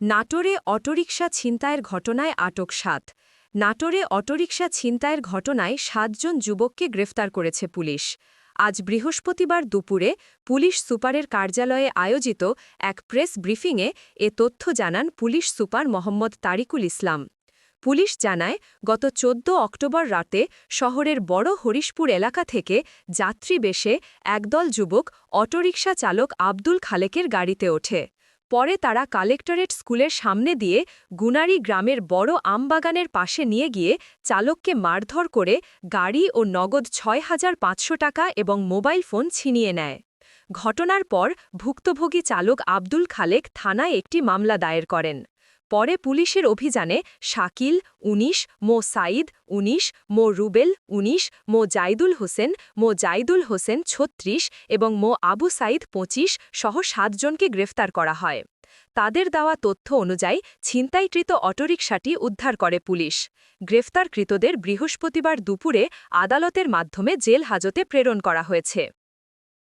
নাটোরে অটোরিকশা ছিনতাইয়ের ঘটনায় আটক সাত। নাটোরে অটোরিকশা ছিনতাইয়ের ঘটনায় সাতজন যুবককে গ্রেফতার করেছে পুলিশ। আজ বৃহস্পতিবার দুপুরে পুলিশ সুপারের কার্যালয়ে আয়োজিত এক প্রেস ব্রিফিংয়ে এ তথ্য জানান police super Mohammad Tariqul Islam. Police জানায়, গত ১৪ অক্টোবর রাতে শহরের বড় হরিশপুর এলাকা থেকে যাত্রী বেশে একদল যুবক অটোরিকশা চালক আব্দুল খালেকের গাড়িতে ওঠে। পরে তারা কালেক্টরেট স্কুলের সামনে দিয়ে গুনারি গ্রামের বড় আমবাগানের পাশে নিয়ে গিয়ে চালককে মারধর করে গাড়ি ও নগদ ছয় হাজার পাঁচশো টাকা এবং মোবাইল ফোন ছিনিয়ে নেয়। ঘটনার পর ভুক্তভোগী চালক আব্দুল খালেক থানায় একটি মামলা দায়ের করেন। পরে পুলিশের অভিযানে শাকিল ১৯ মো সাইদ ১৯ মো রুবেল ১৯ মো জাইদুল হোসেন, মো জাইদুল হোসেন ৩৬ এবং মো আবু সাইদ ২৫ সহ সাতজনকে গ্রেফতার করা হয়। তাদের দেওয়া তথ্য অনুযায়ী ছিনতাইকৃত অটোরিকশাটি উদ্ধার করে পুলিশ। গ্রেফতারকৃতদের বৃহস্পতিবার দুপুরে আদালতের মাধ্যমে জেল হাজতে প্রেরণ করা হয়েছে।